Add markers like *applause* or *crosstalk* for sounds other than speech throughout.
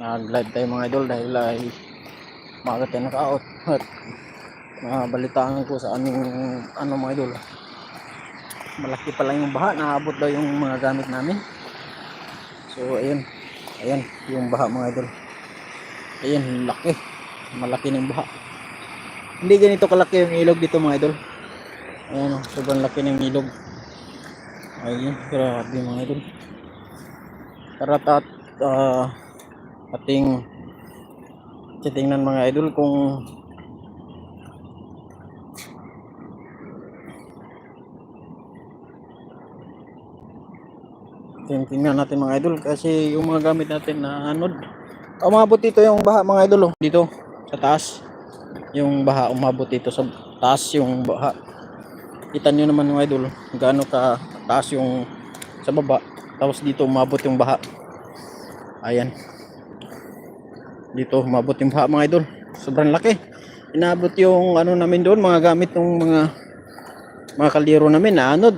nag-live tayo mga idol dahil ay maaga tayo naka-out. At nabalitaan ko sa aming ano mga idol malaki pa lang yung baha. Naabot daw yung mga gamit namin. So ayun. Ayan yung baha mga idol. Ayun laki. Malaki ng baha. Hindi ganito kalaki yung ilog dito mga idol. Ayan oh, sobrang laki ng ilog. Ayun grabe mga idol. Tara tat ah, ating titingnan mga idol kung tingnan natin mga idol kasi yung mga gamit natin na anod umabot dito yung baha mga idol oh. dito sa taas yung baha umabot dito sa taas yung baha. Kita nyo naman mga idol gaano ka taas yung sa baba tapos dito umabot yung baha. Ayan dito umabot yung baha mga idol. Sobrang laki. Inabot yung ano namin doon mga gamit ng mga mga kaldero namin na anod.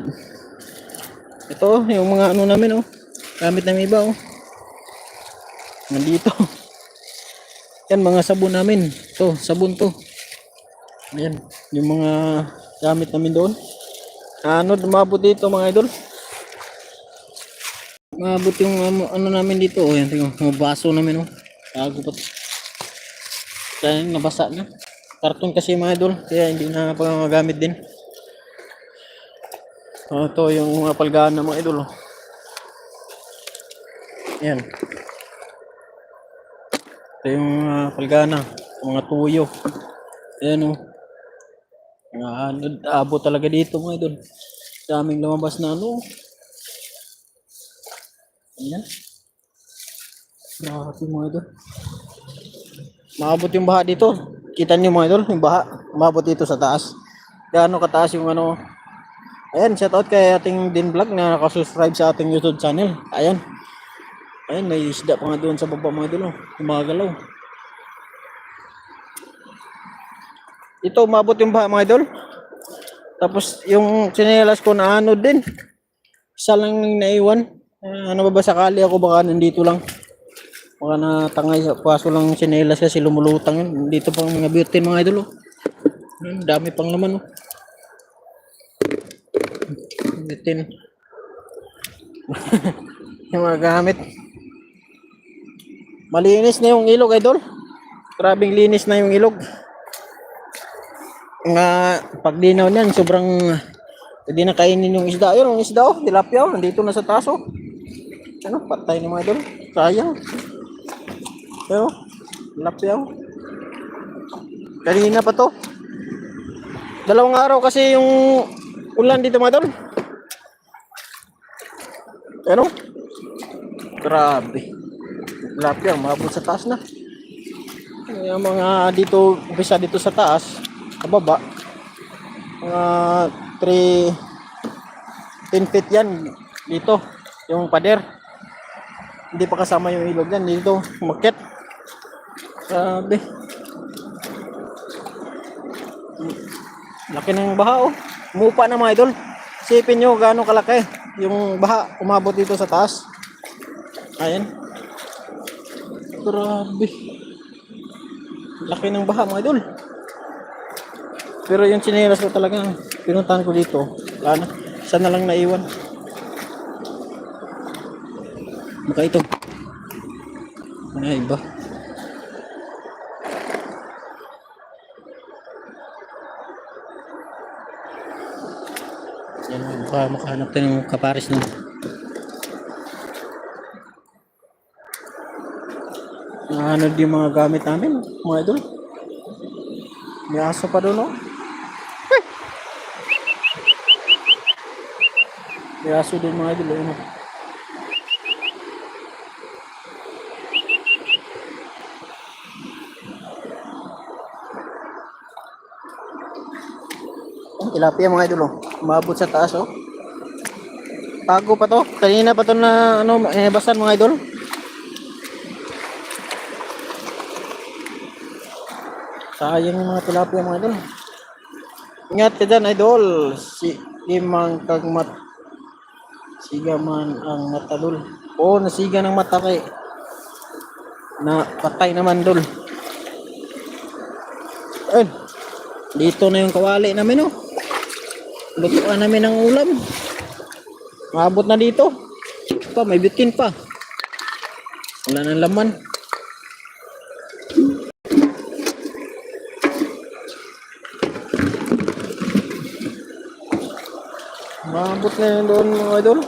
Ito yung mga ano namin oh. Gamit namin iba oh. Nandito. *laughs* Yan mga sabon namin. To sabon to. Yan yung mga gamit namin doon. Ano umabot dito mga idol. Umabot yung ano, ano namin dito. Oh yan tingnan mga baso namin oh bago pa kaya nabasa na karton kasi mga idol kaya hindi na pagagamit din Oh, ito yung mga palgaan ng mga idol. Oh. Yan. Ito yung uh, palgana, mga tuyo. Ayan oh. Mga ano, abo talaga dito mga idol. Daming lumabas na ano. Ayan. Grabe mga idol. Maabot yung baha dito. Kita niyo mga idol, yung baha. Maabot dito sa taas. Gaano kataas yung ano, Ayan, shout out kay ating Din Vlog na nakasubscribe sa ating YouTube channel. Ayan. Ayan, may isda pa nga doon sa baba mga idol. oh. Gumagalaw. Ito, umabot yung baha mga idol. Tapos yung sinelas ko na ano din. Isa lang naiwan. Ah, ano ba ba sakali ako baka nandito lang. Baka natangay sa paso lang sinelas kasi lumulutang yun. Dito pang mga beauty mga idol. Oh. Dami pang laman. Oh. Bitin. *laughs* yung mga gamit. Malinis na yung ilog, idol. Grabing linis na yung ilog. Nga, pag dinaw niyan, sobrang hindi na kainin yung isda. Yung isda, oh, tilapia, oh, nandito na sa taso. Ano, patay ni mga idol. Sayang. Pero, oh. Kanina pa to. Dalawang araw kasi yung ulan dito mga tol. Ano? Grabe. Tilapia, mabot sa taas na. Yung mga dito, umpisa dito sa taas, sa baba, mga 3, 10 feet yan dito, yung pader. Hindi pa kasama yung ilog yan, dito, umakit. Grabe. Laki ng baha oh. Umupa na mga idol. Isipin nyo gaano kalaki yung baha umabot dito sa taas. Ayan. Grabe. Laki ng baha mga idol. Pero yung chinelas ko talaga, pinuntahan ko dito. Wala na. Isa na lang naiwan. Maka ito. Ano iba? Yan, baka makahanap tayo ng kapares nun. Ano din mga gamit namin, mga idol. May aso pa doon. Hey! May aso din mga idol. Oh, tilapia mga idol, oh. Umabot sa taas, oh. Tago pa to. Kanina pa to na, ano, eh, basan mga idol. Sayang yung mga tilapia mga idol. Ingat ka dyan, idol. Si limang kag mat siga man ang matadol. Oo, nasiga ng mata Na patay naman dul. Ayun. Dito na yung kawali namin oh. Lutuan namin ng ulam. Maabot na dito. Pa, may bitin pa. Wala nang laman. Maabot na yun doon mga idol.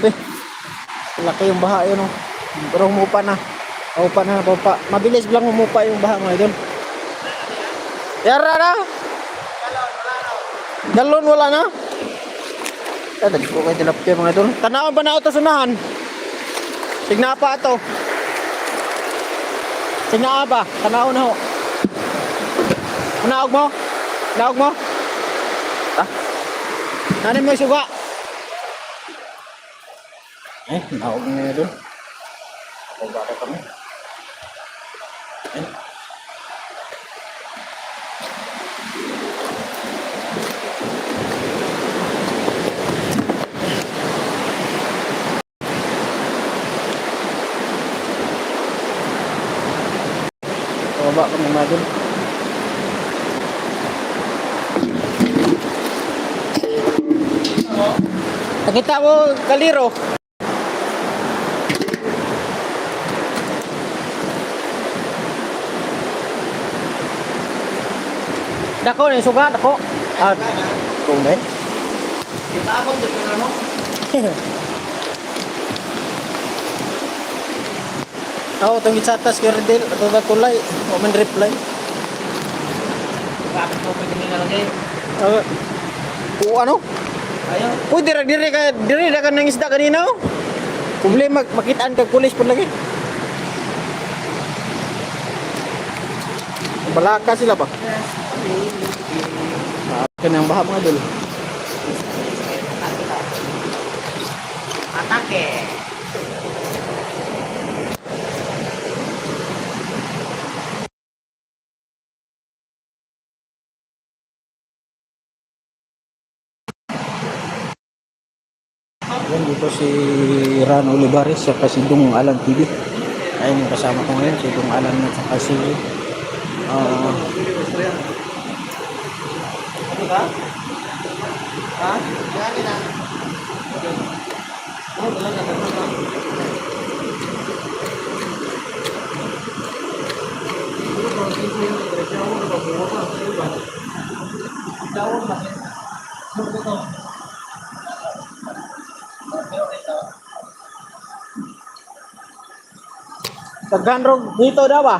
Grabe. Laki yung baha yun oh. Pero umupa na. Umupa na, umupa. Mabilis lang umupa yung baha mga idol. Yara na? Galon wala na? Eh, dali ko kayo tilapya mga idol. Tanawan ba na ito sunahan? Signa pa ito. Signa ba? Tanaw na ho. Naog mo? Naog mo? Ha? Nanin mo yung suga? Eh, naog na doon. Ako ba kami? Eh. Baba kami mga doon. Nakita mo, kaliro. Dako ni suga dako. Ah, kung dai. Kita abot dito na mo. Oh, tong gitsatas kay Redel, ato ba kulay, o man reply. Bakit mo pwede nila lagay? Uh, o ano? Ayaw. Uy, dira diri ka diri na ka nang isda kanina. oh. Problema makitaan kag pulis pud lagi. Balaka sila ba? Ah, kanang baha mga dul. Atake. Yan dito si Ran Olivares sa si Dung Alan TV. Ayun yung kasama ko ngayon, si Dung Alan at saka si ah, Tawag ba? Ano ba ito? Taganrog dito daw? Ha?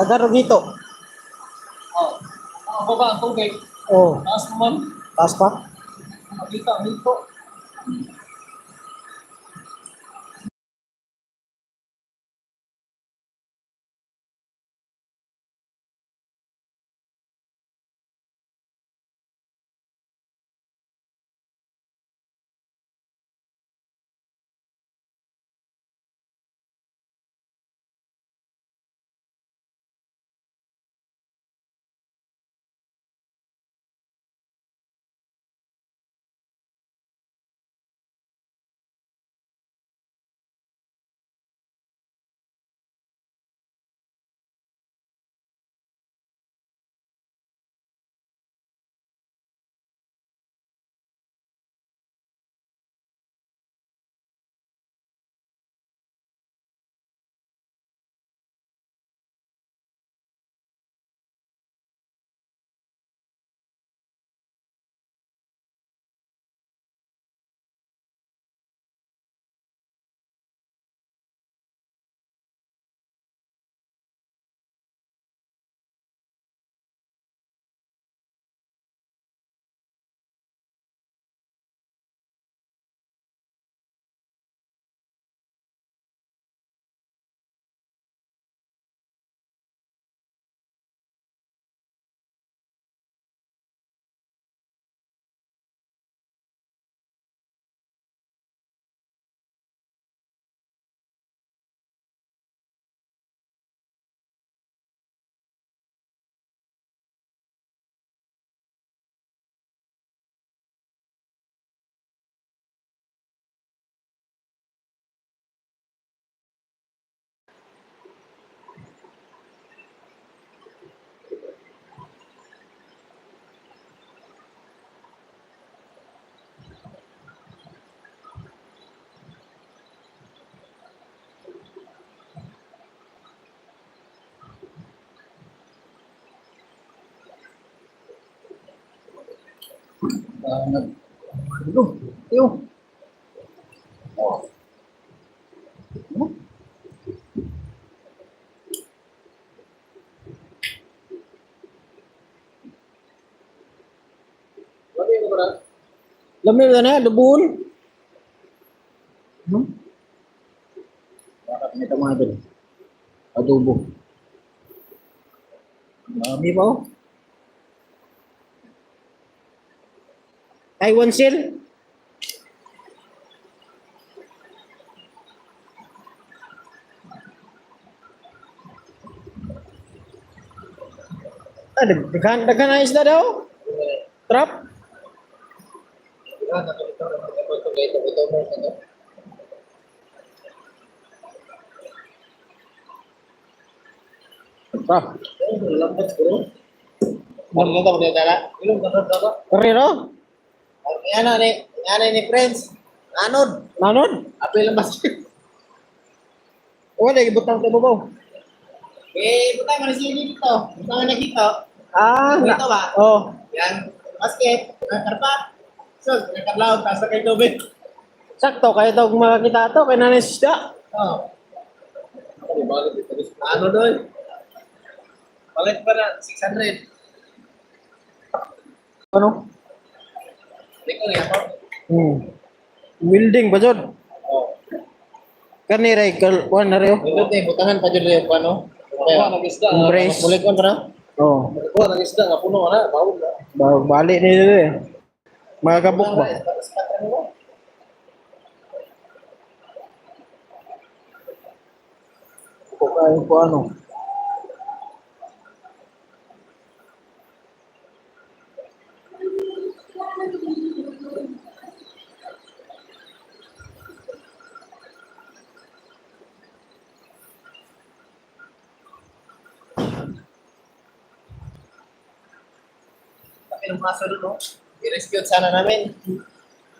Taganrog dito. Oh. Ang baba ang tubig. Oh, Taas naman. taas pa. Makita dito. Ah, nag... Ano? Iyo. Oh. Ano? Ko na. Na lubun. Hmm? Bakit nito mga doon? Adobo. Marami pa Taiwan seal? Ah, dag- daghan, daghan na isda daw. Trap? Ah, nakita ko na ito ito ito ito mo ito. Trap. Lambat ko. Ano na mo dala? Ilong ka na ni, yan ni friends. Anod. Nanod? Apil lang mas. *laughs* Wala, ibutang ka babaw. Eh, buta man siya dito. Buta man dito. Ah, Dito ba? Oh, Yan. Basket. Karpa. So, nakadlaw ta sa kay tubig. sakto kaya daw makakita to kay nanay sisda. Oh. Ano doon? Palit pa na 600. Ano? Hindi ko nga ako. Hmm. Building ba jud? Oh. Kani ray kal wan na rin. Nindot eh, butangan pa dyan rin ano. Kaya, nag-isda. Embrace. Mulit ko na. Oh, Kuha, nag-isda. nga, Puno na. Bawal na. ba- balik ni dito eh. Magabok ba? Kung kaya po ano. Doon, no? I-rescue sana namin.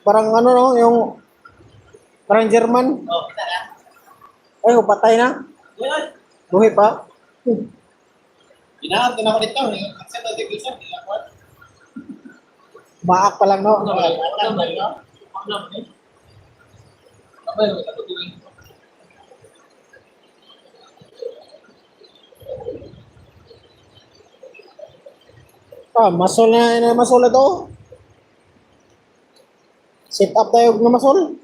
Parang ano no, yung parang German. Oh, kita na. Ay, oh, patay na. Yan. Buhay pa. Inaam, tinako dito. Accept the declaration. Tinako. Maak pa lang no. Ano ba? Ano ba? Ano ba? Apa yang kita tutuin? Ah, masol na na masol ito. Sit up tayo na masol.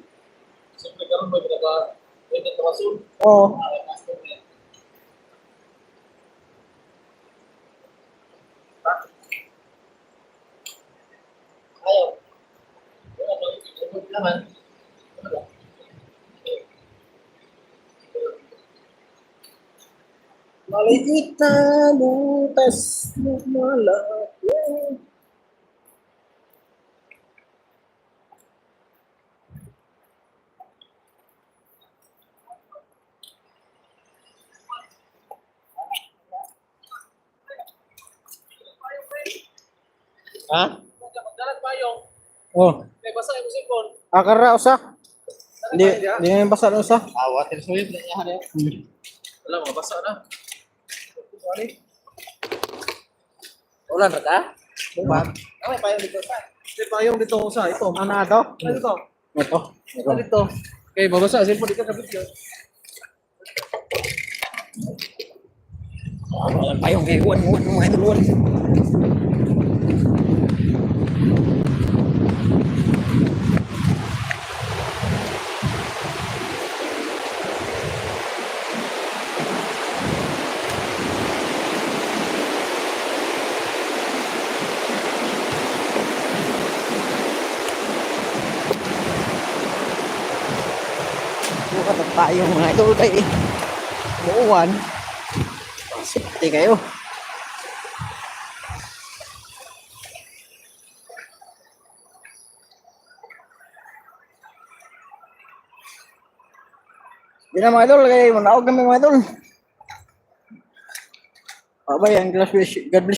Siyempre karon ba ba? Pwede ka masul. Oo. Ayaw. Naman. Maliit na butas na malaki. Ha? Magdalat pa yung Oh, may basa yung sipon. akara usa. Di di na yung basa na usa. Ah, water suyod na yan. Hmm. Wala, mabasa na. Ulan na ka? Buwan. Ano pa yung dito sa? May payong dito sa ito. Ano na to? Ano dito? Ito. Ito dito. Okay, mabasa. Simple, di ka kapit yun. Walang payong kay Juan, Juan, mga idol, tayo mga idol kay Buwan. Sipti kayo. Hindi na mga idol, kaya manaog kami mga idol. Babay, ang God bless you. God bless